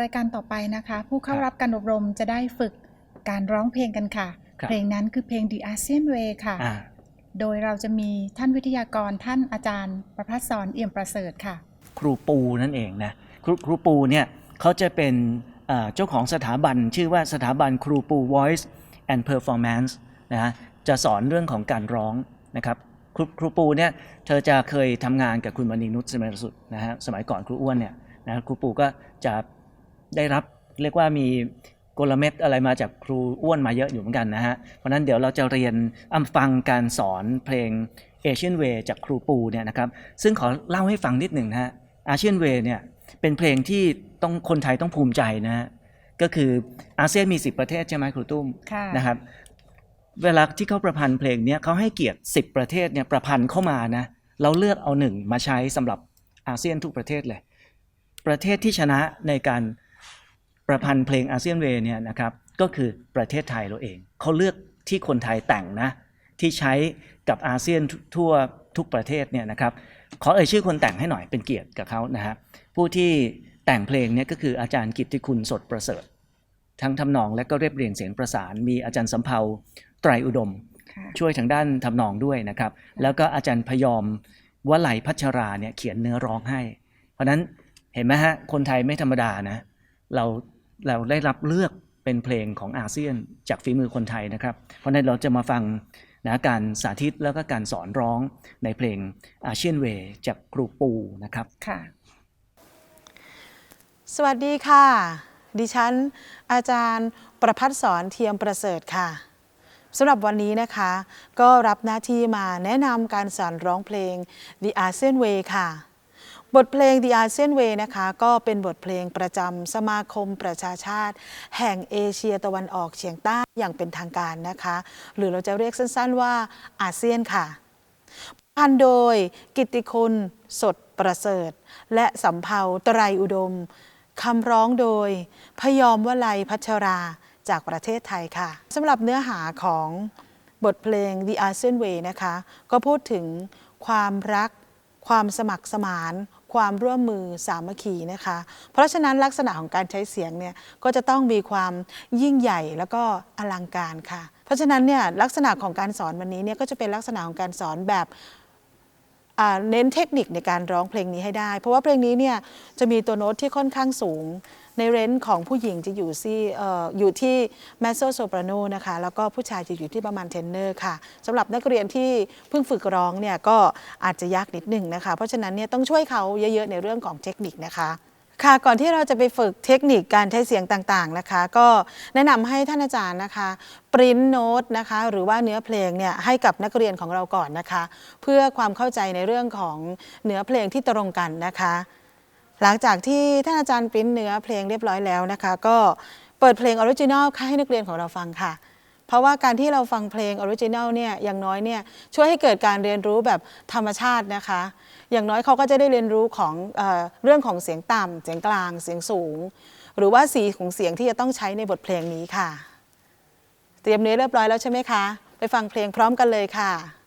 รายการต่อไปนะคะ ผู้เข้าครับรับการอบรมจะได้ฝึกการร้องเพลงกันค่ะครับเพลงนั้นคือเพลง The ASEAN Way ค่ะอ่าโดยเราจะมีท่านวิทยากรท่านอาจารย์ ประพัฒสอนเอี่ยมประเสริฐค่ะ ครูปูนั่นเองนะครูครูปูเนี่ยเขาจะเป็นเอ่อเจ้าของสถาบันชื่อว่าสถาบันครูปู Voice and Performance นะฮะจะสอนเรื่องของการร้องนะครับครูครูปูเนี่ยเธอจะเคยทำงานกับคุณมณีนุชสมัยสุดนะฮะสมัยก่อนครูอ้วนเนี่ยนะครูปูก็จะ ได้รับเรียกว่ามีกลเม็ดอะไรมาจากครูอ้วนมาเยอะอยู่เหมือนกันนะฮะ เพราะนั้นเดี๋ยวเราจะเรียนอ่ำฟังการสอนเพลง Asian Way จากครูปูเนี่ยนะครับ ซึ่งขอเล่าให้ฟังนิดหนึ่งนะฮะอาเซียนเวเนี่ยเป็นเพลงที่ต้องคนไทยต้องภูมิใจนะฮะ ก็คืออาเซียนมี 10 ประเทศใช่ไหมครูตุ้มค่ะนะครับ เวลาที่เขาประพันธ์เพลงเนี้ยเขาให้เกียรติ 10 ประเทศเนี่ยประพันธ์เข้ามานะ เราเลือกเอาหนึ่งมาใช้สำหรับอาเซียนทุกประเทศเลย ประเทศที่ชนะในการ ประพันธ์เพลงอาเซียนเวเนี่ยนะครับก็คือประเทศไทยเราเอง เขาเลือกที่คนไทยแต่งนะที่ใช้กับอาเซียนทั่วทุกประเทศเนี่ยนะครับขอเอ่ยชื่อคนแต่งให้หน่อยเป็นเกียรติกับเขานะฮะผู้ที่แต่งเพลงเนี่ยก็คืออาจารย์กิตติคุณสดประเสริฐ ทั้งทำนองและก็เรียบเรียงเสียงประสาน มีอาจารย์สำเภาไตรอุดมค่ะช่วยทางด้านทำนองด้วยนะครับ แล้วก็อาจารย์พยอมวลัยพัชราเนี่ยเขียนเนื้อร้องให้ เพราะฉะนั้นเห็นไหมฮะคนไทยไม่ธรรมดานะเรา เราได้รับเลือกเป็นเพลงของอาเซียนจากฝีมือคนไทยนะครับ เพราะนั้นเราจะมาฟังนะการสาธิตแล้วก็การสอนร้องในเพลงอาเซียนเวจากครูปูนะครับค่ะสวัสดีค่ะ ดิฉัน อาจารย์ประพัฒสอนเทียมประเสริฐค่ะสำหรับวันนี้นะคะ ก็รับหน้าที่มาแนะนำการสอนร้องเพลง The ASEAN Way ค่ะ บทเพลง The ASEAN Way นะคะก็เป็นบทเพลงประจำสมาคมประชาชาติ แห่งเอเชียตะวันออกเฉียงใต้อย่างเป็นทางการนะคะ หรือเราจะเรียกสั้นๆว่าอาเซียนค่ะพันโดยกิติคุณสดประเสริฐ และสำเภาตรายอุดมคำร้องโดย พยอมวลัยพัชราจากประเทศไทยค่ะสำหรับเนื้อหาของบทเพลง The ASEAN Way นะคะ ก็พูดถึงความรักความสมัครสมาน ความร่วมมือสามัคคีนะคะ เพราะฉะนั้นลักษณะของการใช้เสียงเนี่ยก็จะต้องมีความยิ่งใหญ่แล้วก็อลังการค่ะ เพราะฉะนั้นเนี่ยลักษณะของการสอนวันนี้เนี่ยก็จะเป็นลักษณะของการสอนแบบเน้นเทคนิคในการร้องเพลงนี้ให้ได้ เพราะว่าเพลงนี้เนี่ยจะมีตัวโน้ตที่ค่อนข้างสูง ในเรนจ์ของผู้หญิงจะอยู่ที่อออยู่ที่แมสโซโซปราโนนะคะแล้วก็ผู้ชายจะอยู่ที่ประมาณเทนเนอร์ค่ะสำหรับนักเรียนที่เพิ่งฝึกร้องเนี่ยก็อาจจะยากนิดหนึ่งนะคะ เพราะฉะนั้นเนี่ยต้องช่วยเขาเยอะๆในเรื่องของเทคนิคนะคะค่ะก่อนที่เราจะไปฝึกเทคนิคการใช้เสียงต่างๆนะคะ ก็แนะนำให้ท่านอาจารย์นะคะปริ้นโน้ตนะคะหรือว่าเนื้อเพลงเนี่ยให้กับนักเรียนของเราก่อนนะคะ เพื่อความเข้าใจในเรื่องของเนื้อเพลงที่ตรงกันนะคะ หลังจากที่ท่านอาจารย์ปริ้นเนื้อเพลงเรียบร้อยแล้วนะคะ ก็เปิดเพลงออริจินัลให้นักเรียนของเราฟังค่ะ เพราะว่าการที่เราฟังเพลงออริจินัลเนี่ยอย่างน้อยเนี่ยช่วยให้เกิดการเรียนรู้แบบธรรมชาตินะคะ อย่างน้อยเขาก็จะได้เรียนรู้ของเออเรื่องของเสียงต่ำเสียงกลางเสียงสูง หรือว่าสีของเสียงที่จะต้องใช้ในบทเพลงนี้ค่ะ เตรียมเนื้อเรียบร้อยแล้วใช่ไหมคะ ไปฟังเพลงพร้อมกันเลยค่ะ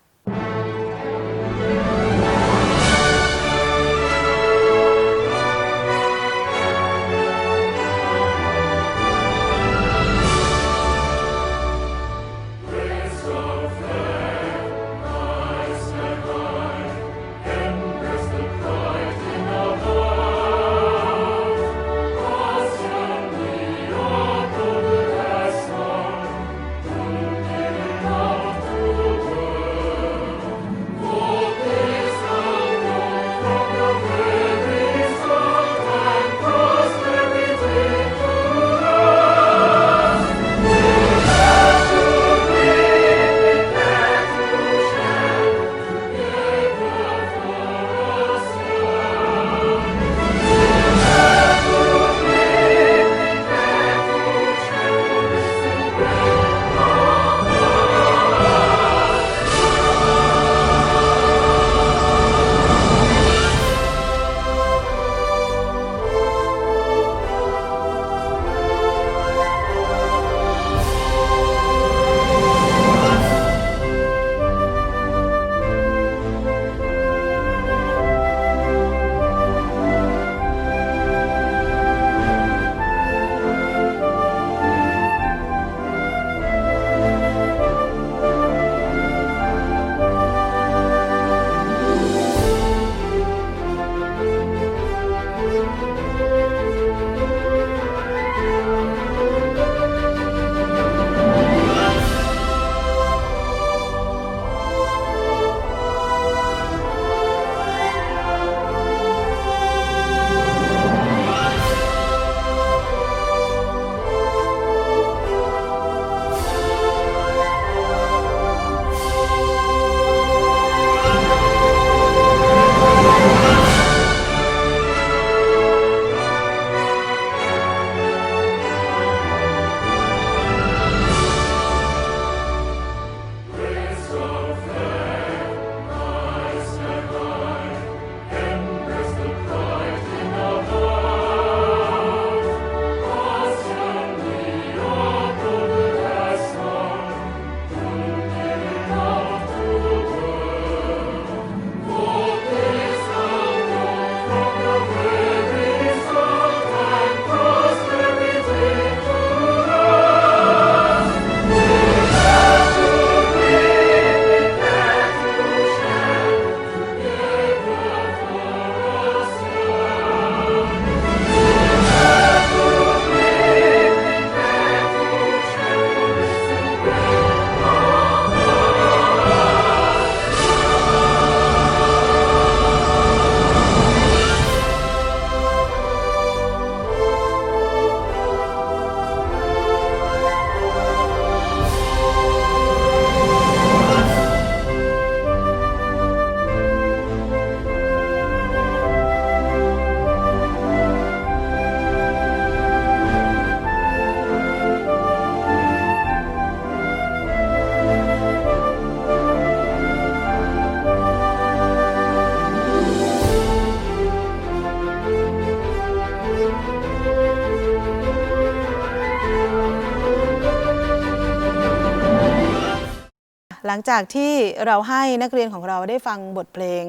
ลังจากที่เราให้นักเรียนของเราได้ฟังบทเพลง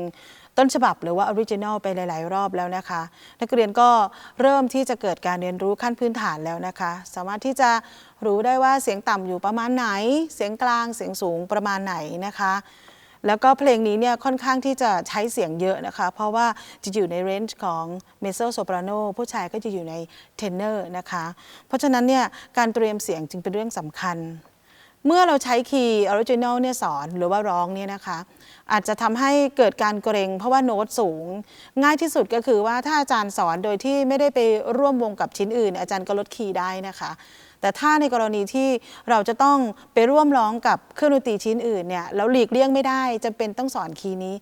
ต้นฉบับหรือว่าออริจินอลไปหลาย ๆ รอบแล้วนะคะ นักเรียนก็เริ่มที่จะเกิดการเรียนรู้ขั้นพื้นฐานแล้วนะคะ สามารถที่จะรู้ได้ว่าเสียงต่ำอยู่ประมาณไหน เสียงกลางเสียงสูงประมาณไหนนะคะ แล้วก็เพลงนี้เนี่ยค่อนข้างที่จะใช้เสียงเยอะนะคะ เพราะว่าจะอยู่ในเรนจ์ของเมโซโซปราโนผู้ชายก็จะอยู่ในเทนเนอร์นะคะ เพราะฉะนั้นเนี่ยการเตรียมเสียงจึงเป็นเรื่องสำคัญ เมื่อเราใช้คีย์ออริจินอลเนี่ยสอนหรือว่าร้องเนี่ยนะคะ อาจจะทำให้เกิดการเกรงเพราะว่าโน้ตสูง ง่ายที่สุดก็คือว่าถ้าอาจารย์สอนโดยที่ไม่ได้ไปร่วมวงกับชิ้นอื่น อาจารย์ก็ลดคีย์ได้นะคะแต่ถ้าในกรณีที่เราจะต้องไปร่วมร้องกับเครื่องดนตรีชิ้นอื่นเนี่ยแล้วหลีกเลี่ยงไม่ได้จำเป็นต้องสอนคีย์นี้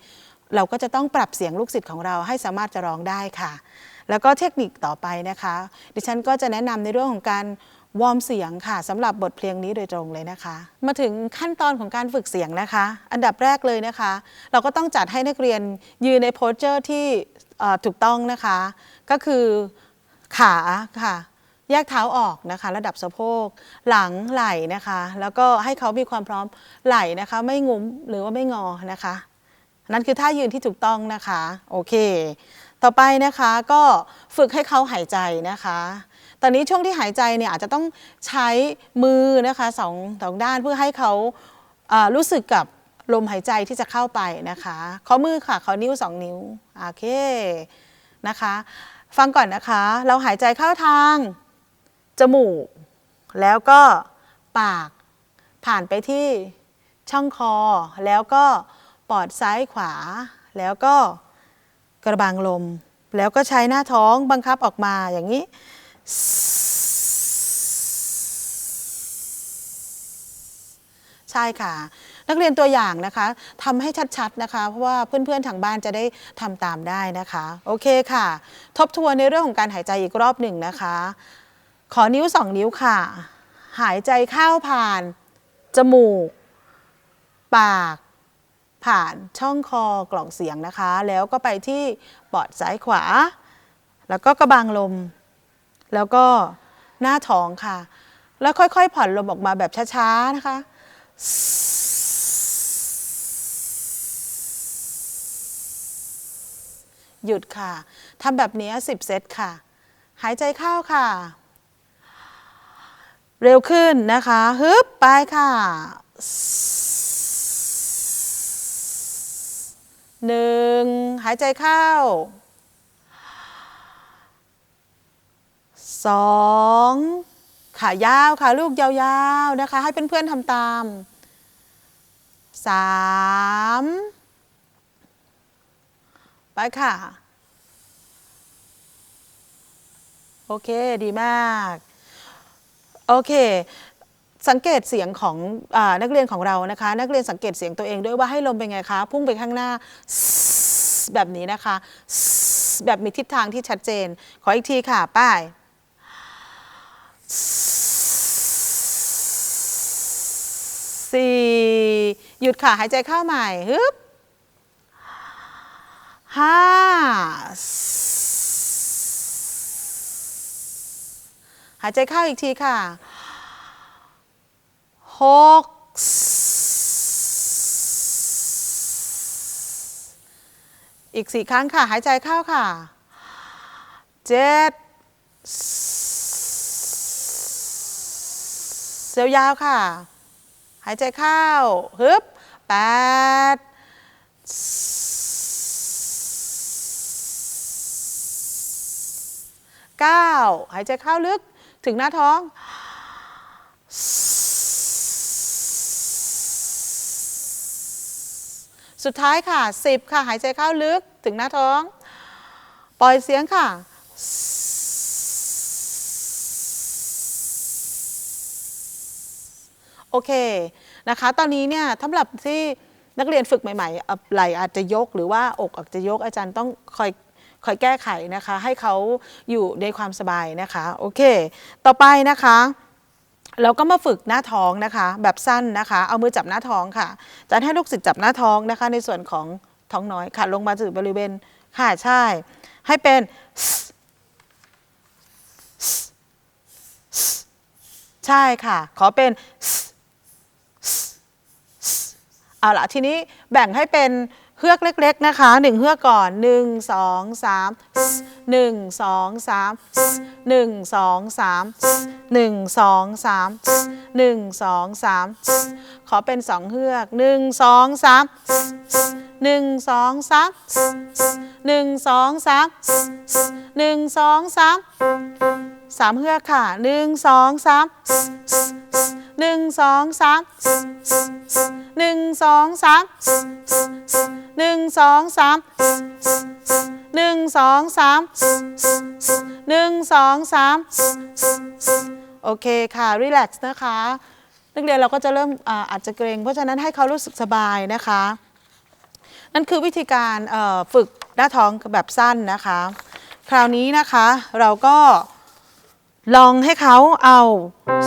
เราก็จะต้องปรับเสียงลูกศิษย์ของเราให้สามารถจะร้องได้ค่ะ แล้วก็เทคนิคต่อไปนะคะ ดิฉันก็จะแนะนำในเรื่องของการ วอร์มเสียงค่ะสำหรับบทเพลงนี้โดยตรงเลยนะคะ มาถึงขั้นตอนของการฝึกเสียงนะคะ อันดับแรกเลยนะคะ เราก็ต้องจัดให้นักเรียนยืนในโพสเจอร์ที่ถูกต้องนะคะ ก็คือขาค่ะ แยกเท้าออกนะคะ ระดับสะโพกหลังไหล่นะคะ แล้วก็ให้เขามีความพร้อมไหล่นะคะ ไม่งุ้มหรือว่าไม่งอนะคะ นั่นคือท่ายืนที่ถูกต้องนะคะโอเค ต่อไปนะคะก็ ฝึกให้เขาหายใจนะคะ ตอนนี้ช่วงที่หายใจเนี่ยอาจจะต้องใช้มือนะคะสองสองด้านเพื่อให้เขาารู้สึกกับลมหายใจที่จะเข้าไปนะคะข้อมือค่ะข้อนิ้วสองนิ้วโอเคนะคะ ฟังก่อนนะคะ เราหายใจเข้าทาง จมูก แล้วก็ปากผ่านไปที่ช่องคอ แล้วก็ปอดซ้ายขวา แล้วก็กระบังลม แล้วก็ใช้หน้าท้องบังคับออกมาอย่างนี้ ใช่ค่ะ นักเรียนตัวอย่างนะคะทำให้ชัดๆนะคะ เพราะว่าเพื่อนๆทางบ้านจะได้ทำตามได้นะคะ โอเคค่ะ ทบทวนในเรื่องของการหายใจอีกรอบหนึ่งนะคะ ขอนิ้วสองนิ้วค่ะ หายใจเข้าผ่าน จมูก ปาก ผ่านช่องคอกล่องเสียงนะคะ แล้วก็ไปที่ปอดซ้ายขวา แล้วก็กระบังลม แล้วก็หน้าท้องค่ะ แล้วค่อยๆ ผ่อนลมออกมาแบบช้าๆนะคะหยุดค่ะ ทำแบบนี้10 เซตค่ะ หายใจเข้าค่ะ เร็วขึ้นนะคะ ฮึบ ไปค่ะ หนึ่งหายใจเข้าสองขายาวค่ะลูกยาวๆนะคะ ให้เพื่อนๆทำตามสามไปค่ะ โอเค ดีมาก โอเค สังเกตเสียงของอนักเรียนของเรานะคะ นักเรียนสังเกตเสียงตัวเองด้วยว่าให้ลมเป็นไงคะ พุ่งไปข้างหน้า แบบนี้นะคะ แบบมีทิศทางที่ชัดเจน ขออีกทีค่ะ ป้าย สี่หยุดค่ะ หายใจเข้าใหม่ฮึบห้าหายใจเข้าอีกทีค่ะ หกอีกสี่ครั้งค่ะ หายใจเข้าค่ะเจ็ดเซลยาวค่ะ หายใจเข้าฮึบแปดเก้าหายใจเข้าลึกถึงหน้าท้อง สุดท้ายค่ะสิบค่ะหายใจเข้าลึกถึงหน้าท้อง ปล่อยเสียงค่ะ โอเคนะคะ ตอนนี้เนี่ยสำหรับที่นักเรียนฝึกใหม่ๆอะไหลอาจจะยกหรือว่าอกอาจจะยกอาจารย์ต้องคอยคอยแก้ไขนะคะ ให้เขาอยู่ในความสบายนะคะ โอเค ต่อไปนะคะ เราก็มาฝึกหน้าท้องนะคะ แบบสั้นนะคะ เอามือจับหน้าท้องค่ะจะให้ลูกศิษย์จับหน้าท้องนะคะ ในส่วนของท้องน้อยค่ะ ลงมาถึงบริเวณค่ะใช่ ให้เป็นใช่ค่ะ ขอเป็นเอาละทีนี้แบ่งให้เป็น เฮือกเล็ก ๆ นะคะหนึ่งเฮือกก่อน1 2 3 1 2 3 1 2 3 1 2 3 1 2 3ขอเป็น2เฮือก1 2 3 1 2 3 1 2 3 1 2 3สามเฮือกค่ะหนึ่งสองสาม หนึ่งสองสามหนึ่งสองสามหนึ่งสองสามหนึ่งสองสามหนึ่งสองสามโอเคค่ะรีแลกซ์นะคะนักเรียนเราก็จะเริ่มอาจจะเกรง เพราะฉะนั้นให้เขารู้สึกสบายนะคะ นั่นคือวิธีการฝึกหน้าท้องแบบสั้นนะคะ คราวนี้นะคะเราก็ ลองให้เขาเอา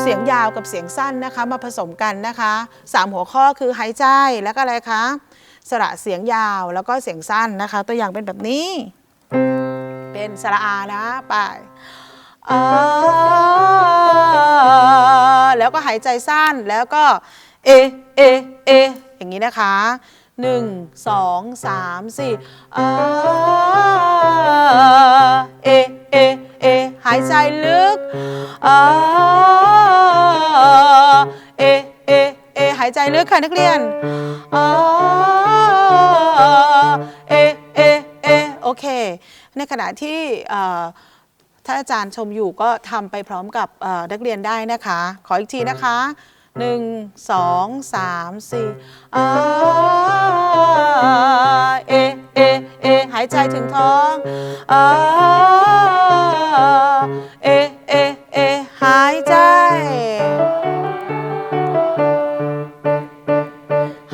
เสียงยาวกับเสียงสั้นนะคะ มาผสมกันนะคะสามหัวข้อคือหายใจแล้วก็อะไรคะสระเสียงยาวแล้วก็เสียงสั้นนะคะ ตัวอย่างเป็นแบบนี้ เป็นสระอานะไปอ่าแล้วก็หายใจสั้นแล้วก็เอเอเออย่างนี้นะคะหนึ่งสองสามสี่อ่าเอเอ เอ หายใจลึกอ่าเอ เอ เอ หายใจลึกค่ะนักเรียนอ่าเอ เอ เอ โอเค ในขณะที่เอ่อถ้าอาจารย์ชมอยู่ก็ทำไปพร้อมกับนักเรียนได้นะคะ ขออีกทีนะคะ1 2 3 4อ่าเอ เอ เอ หายใจถึงท้องอาเอ เอ เอ หายใจ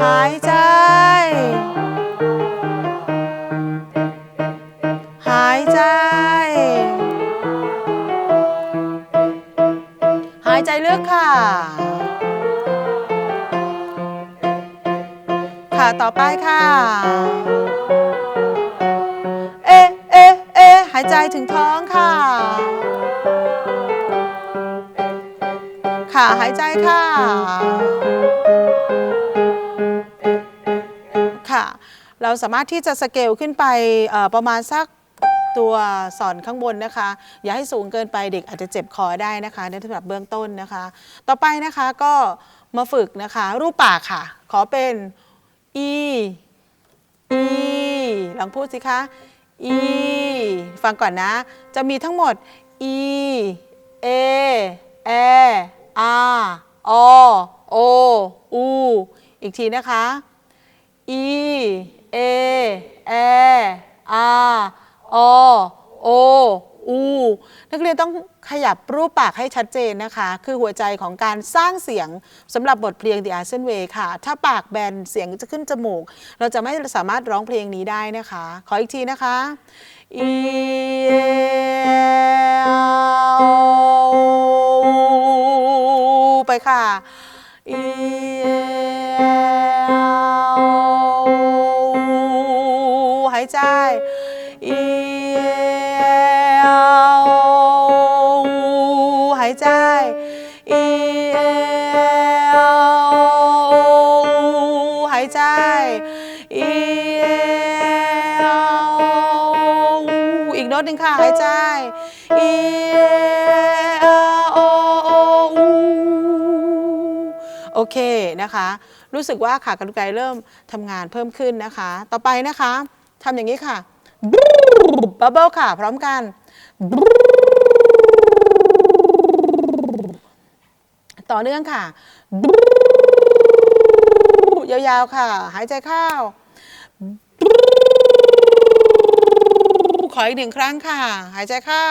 หายใจ หายใจ หายใจลึกค่ะ ต่อไปค่ะ เอ เอ เอ หายใจถึงท้องค่ะ ค่ะ หายใจค่ะ ค่ะ เราสามารถที่จะสเกลขึ้นไปประมาณสักตัวสอนข้างบนนะคะ อย่าให้สูงเกินไปเด็กอาจจะเจ็บคอได้นะคะในสำหรับเบื้องต้นนะคะ ต่อไปนะคะก็มาฝึกนะคะ รูปปากค่ะ ขอเป็น อีอีลองพูดสิคะอีฟังก่อนนะ จะมีทั้งหมดอีเอเออาอโออูอีกทีนะคะอีเอเออาอโออูนักเรียนต้อง ขยับรูปปากให้ชัดเจนนะคะ คือหัวใจของการสร้างเสียงสำหรับบทเพลง The a r s e n Way ค่ะ ถ้าปากแบนเสียงจะขึ้นจมูก เราจะไม่สามารถร้องเพลงนี้ได้นะคะ ขออีกทีนะคะ e a ไปค่ะ e เคนะคะ รู้สึกว่าขากรรไกรเริ่มทำงานเพิ่มขึ้นนะคะ ต่อไปนะคะทำอย่างนี้ค่ะบับเบิลค่ะ พร้อมกัน ต่อเนื่องค่ะ ยาวๆค่ะ หายใจเข้าขออีกหนึ่งครั้งค่ะ หายใจเข้า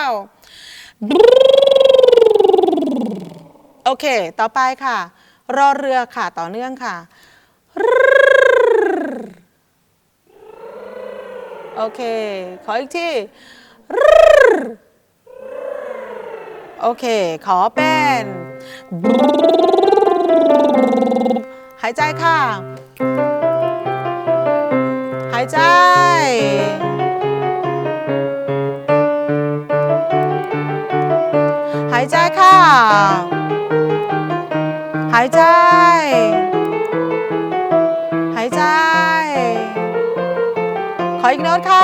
โอเค ต่อไปค่ะ รอเรือค่ะต่อเนื่องค่ะ โอเค ขออีกที่ โอเค ขอเป็นหายใจค่ะ หายใจหายใจค่ะ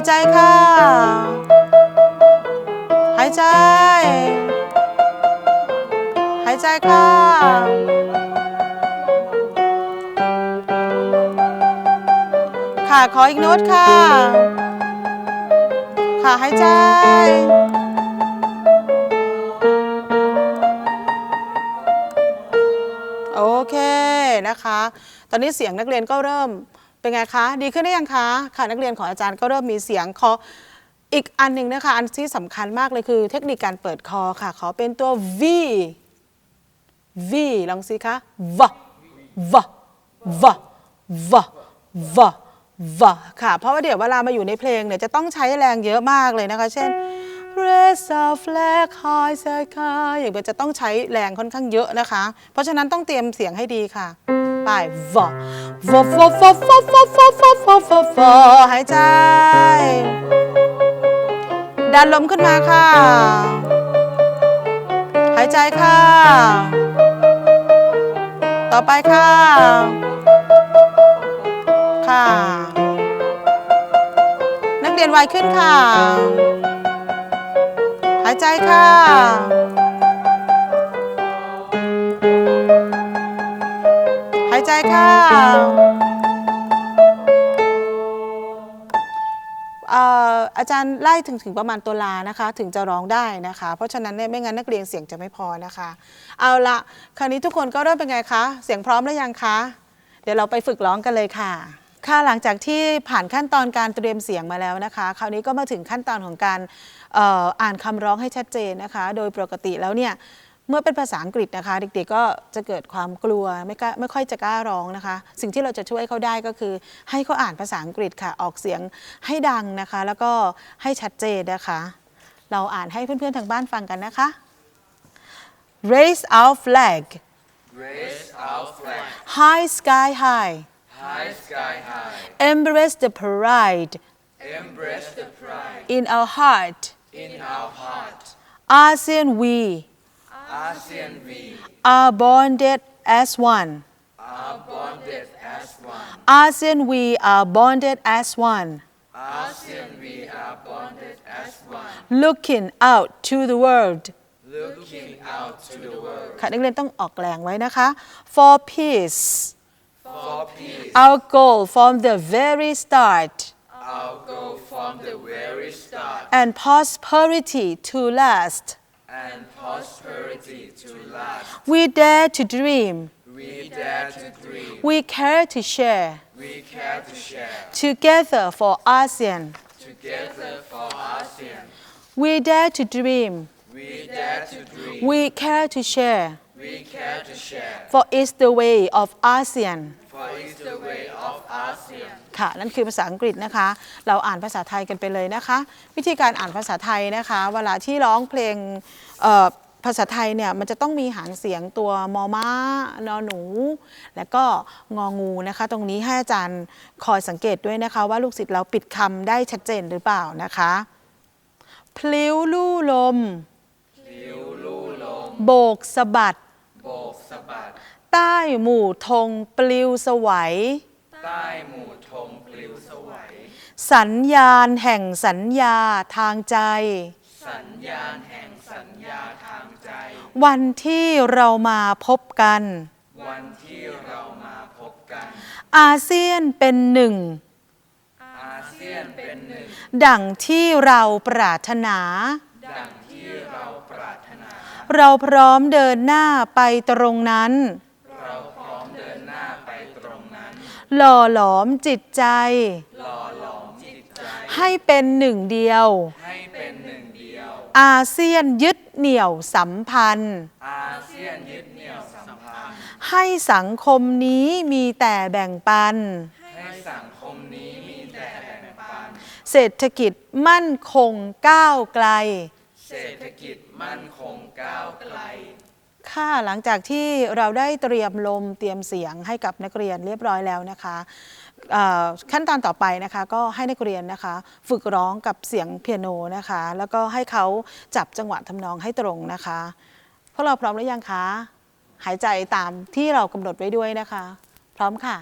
ายใจค่ะ หายใจ หายใจค่ะ ค่ะขออีกโน้ตค่ะ ค่ะหายใจโอเคนะคะ ตอนนี้เสียงนักเรียนก็เริ่ม เป็นไงคะ ดีขึ้นได้ยังคะค่ะนักเรียนของอาจารย์ก็เริ่มมีเสียงขออีกอันหนึ่งนะคะอันที่สำคัญมากเลยคือเทคนิคการเปิดคอค่ะขอเป็นตัว V V ลองสิคะ V V V V V V ค่ะ เพราะว่าเดี๋ยวเวลามาอยู่ในเพลงเนี่ยจะต้องใช้แรงเยอะมากเลยนะคะ เช่น Raise a flag high say ค่ะอย่างเงี้ยจะต้องใช้แรงค่อนข้างเยอะนะคะ เพราะฉะนั้นต้องเตรียมเสียงให้ดีค่ะ ไป V V V V V V V V V V V หายใจ ดันลมขึ้นมาค่ะ หายใจค่ะ ต่อไปค่ะ ค่ะ นักเรียนไวขึ้นค่ะ หายใจค่ะ ใจค่ะเอ่ออาจารย์ไล่ถึงถึงประมาณตัวลานะคะ ถึงจะร้องได้นะคะ เพราะฉะนั้นเนี่ยไม่งั้นนักเรียนเสียงจะไม่พอนะคะ เอาละคราวนี้ทุกคนก็เริ่มเป็นไงคะ เสียงพร้อมหรือยังคะ เดี๋ยวเราไปฝึกร้องกันเลยค่ะค่ะหลังจากที่ผ่านขั้นตอนการเตรียมเสียงมาแล้วนะคะ คราวนี้ก็มาถึงขั้นตอนของการอ่ออ่านคำร้องให้ชัดเจนนะคะ โดยปกติแล้วเนี่ย เมื่อเป็นภาษาอังกฤษนะคะ เด็กๆก็จะเกิดความกลัวไม่กล้าไม่ค่อยจะกล้าร้องนะคะ สิ่งที่เราจะช่วยเขาได้ก็คือ ให้เขาอ่านภาษาอังกฤษค่ะ ออกเสียงให้ดังนะคะ แล้วก็ให้ชัดเจนนะคะ เราอ่านให้เพื่อนๆทางบ้านฟังกันนะคะ Raise our flag Raise our flag high sky high high sky high. embrace the pride Embrace the pride in our heart in our heart. ASEAN we ASEAN we are bonded as one are bonded as one. ASEAN we are bonded as one ASEAN we are bonded as one. looking out to the world Looking out to the world ค่ะนักเรียนต้องออกแรงไว้นะคะ for peace for peace. our goal from the very start Our goal from the very start and prosperity to last And prosperity to last. we dare to dream We dare to dream. we care to share We care to share together for ASEAN together for ASEAN. we dare to dream We dare to dream. we care to share We care to share. for it's the way of ASEAN For it's the way of ASEAN. ค่ะ นั่นคือภาษาอังกฤษนะคะ เราอ่านภาษาไทยกันไปเลยนะคะ วิธีการอ่านภาษาไทยนะคะ เวลาที่ร้องเพลงเอ่อ ภาษาไทยเนี่ยมันจะต้องมีหางเสียงตัวมอม้านอหนู และก็งองูนะคะ ตรงนี้ให้อาจารย์คอยสังเกตด้วยนะคะ ว่าลูกศิษย์เราปิดคำได้ชัดเจนหรือเปล่านะคะพลิ้วลู่ลม โบกสะบัด โบกสะบัด ใต้หมู่ธงปลิวสวัย ใต้หมู่ธงปลิวสวัย สัญญาณแห่งสัญญาทางใจ สัญญาณแห่ง วันที่เรามาพบกัน วันที่เรามาพบกัน อาเซียนเป็นหนึ่ง อาเซียนเป็นหนึ่ง ดังที่เราปรารถนา ดังที่เราปรารถนา เราพร้อมเดินหน้าไปตรงนั้น เราพร้อมเดินหน้าไปตรงนั้น หล่อหลอมจิตใจ หล่อหลอมจิตใจ ให้เป็นหนึ่งเดียว ให้เป็นหนึ่งเดียว อาเซียนยึดเหนี่ยวสัมพันธ์ อาเซียนยึดเหนี่ยวสัมพันธ์ ให้สังคมนี้มีแต่แบ่งปัน ให้สังคมนี้มีแต่แบ่งปัน เศรษฐกิจมั่นคงก้าวไกล เศรษฐกิจมั่นคงก้าวไกลค่ะหลังจากที่เราได้เตรียมลมเตรียมเสียงให้กับนักเรียนเรียบร้อยแล้วนะคะเอ่อ ขั้นตอนต่อไปนะคะก็ให้นักเรียนนะคะ ฝึกร้องกับเสียงเปียโนนะคะ แล้วก็ให้เขาจับจังหวะทำนองให้ตรงนะคะพวกเราพร้อมหรือยังคะ หายใจตามที่เรากำหนดไว้ด้วยนะคะ พร้อมค่ะ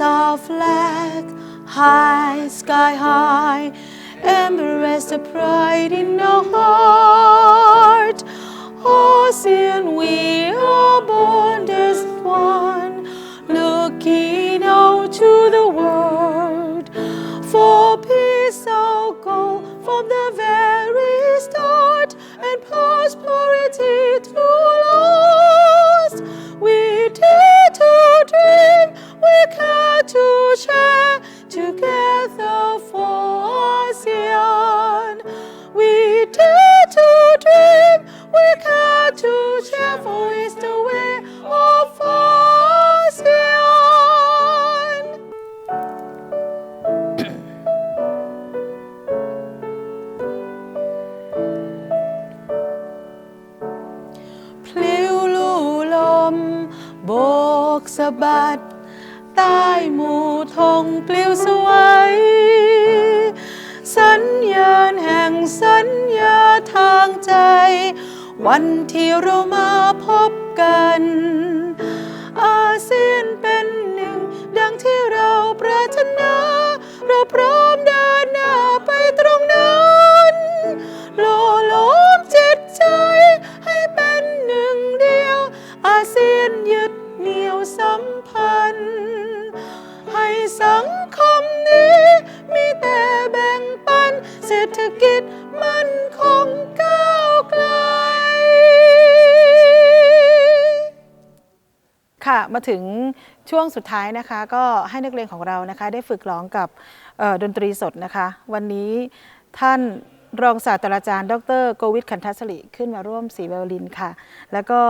our flag high, sky high, embrace the pride in our heart. Ocean, we are born as one, looking out to the world. For peace, our goal from the very start, and prosperity to มาถึงช่วงสุดท้ายนะคะ ก็ให้นักเรียนของเรานะคะ ได้ฝึกร้องกับดนตรีสดนะคะ วันนี้ท่านรองศาสตราจารย์ ดรโกวิทคันทัศริขึ้นมาร่วมสีไวโอลินค่ะ แล้วก็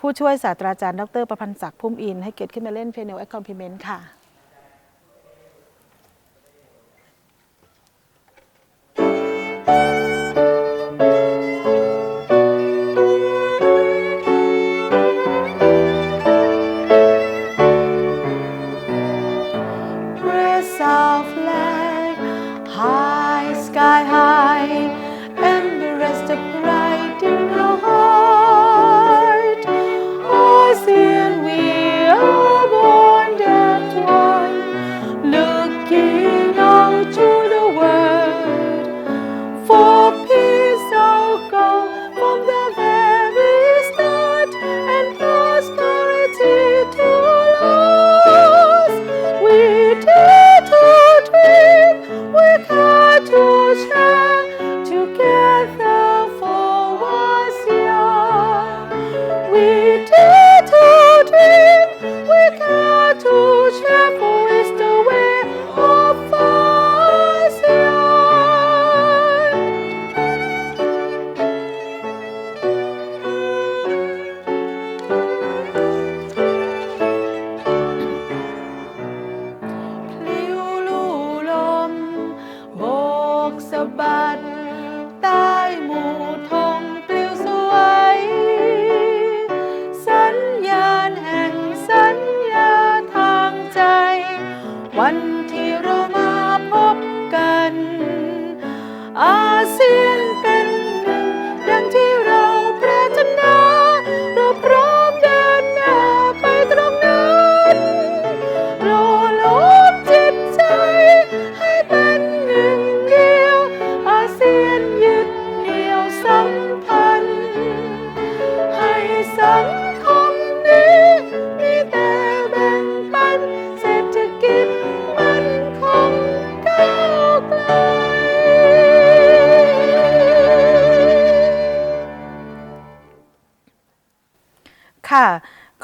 ผู้ช่วยศาสตราจารย์ ดรประพันธ์ศักดิ์พุ่มอิน ให้เกียรติขึ้นมาเล่นเปียโนแอคคอมพลิเมนต์ค่ะ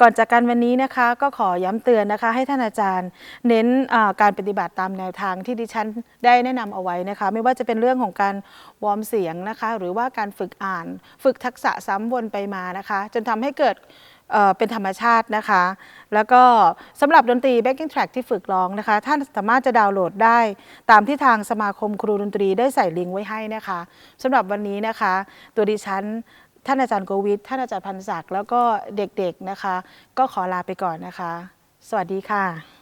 ก่อนจากกันวันนี้นะคะก็ขอย้ำเตือนนะคะ ให้ท่านอาจารย์ เน้นการปฏิบัติตามแนวทางที่ดิฉันได้แนะนำเอาไว้นะคะ ไม่ว่าจะเป็นเรื่องของการวอร์มเสียงนะคะ หรือว่าการฝึกอ่าน ฝึกทักษะซ้ำวนไปมานะคะ จนทำให้เกิดเอ่อเป็นธรรมชาตินะคะ แล้วก็สำหรับดนตรี backing track ที่ฝึกร้องนะคะ ท่านสามารถจะดาวน์โหลดได้ ตามที่ทางสมาคมครูดนตรีได้ใส่ลิงก์ไว้ให้นะคะสำหรับวันนี้นะคะ ตัวดิฉัน ท่านอาจารย์โกวิทท่านอาจารย์พันศักดิ์แล้วก็เด็กๆนะคะ ก็ขอลาไปก่อนนะคะ สวัสดีค่ะ